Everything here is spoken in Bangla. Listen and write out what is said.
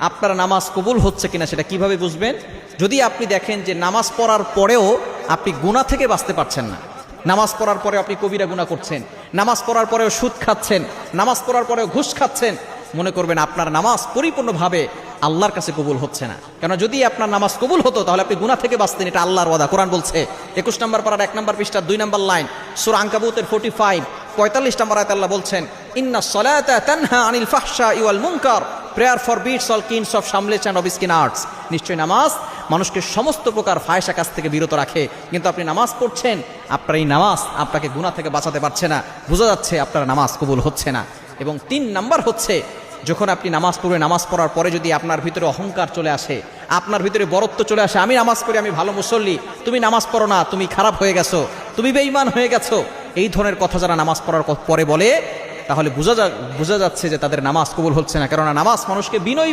আপনার নামাজ কবুল হচ্ছে কিনা সেটা কীভাবে বুঝবেন? যদি আপনি দেখেন যে নামাজ পড়ার পরেও আপনি গুণা থেকে বাঁচতে পারছেন না। নামাজ পড়ার পরে আপনি কবিরা গুণা করছেন। নামাজ পড়ার পরেও সুদ খাচ্ছেন। নামাজ পড়ার পরেও ঘুষ খাচ্ছেন। মনে করবেন আপনার নামাজ পরিপূর্ণভাবে আল্লাহর কাছে কবুল হচ্ছে না। কেন যদি আপনার নামাজ কবুল হতো, তাহলে আপনি গুণা থেকে বাঁচতেন, এটা আল্লাহর ওয়াদা। কোরআন বলছে, একুশ নম্বর পাড়ার এক নম্বর পৃষ্ঠার দুই নম্বর লাইন, সুর আঙ্কাবুতের ফোর্টি ফাইভ পঁয়তাল্লিশ নম্বর আয়াত আল্লাহ বলছেন, ইন্না সলাতা তানহা আনিল ফাহশা ইওয়াল মুনকার। Prayer for bits all kinds of shameless and of skin arts নিশ্চয়ই নামাজ মানুষকে সমস্ত প্রকার ফায়সা কাছ থেকে বিরত রাখে। কিন্তু আপনি নামাজ পড়ছেন, আপনার এই নামাজ আপনাকে গুণা থেকে বাঁচাতে পারছে না। বোঝা যাচ্ছে আপনার নামাজ কবুল হচ্ছে না। এবং তিন নাম্বার হচ্ছে, যখন আপনি নামাজ পড়বে নামাজ পড়ার পরে যদি আপনার ভিতরে অহংকার চলে আসে, আপনার ভিতরে বরত্ব চলে আসে, আমি নামাজ পড়ি, আমি ভালো মুসল্লি, তুমি নামাজ পড়ো না, তুমি খারাপ হয়ে গেছো, তুমি বেঈমান হয়ে গেছো। এই ধরনের কথা যারা নামাজ পড়ার পরে বলে তাহলে বোঝা যা বোঝা যাচ্ছে যে তাদের নামাজ কবুল হচ্ছে না, কেননা নামাজ মানুষকে বিনয়ী।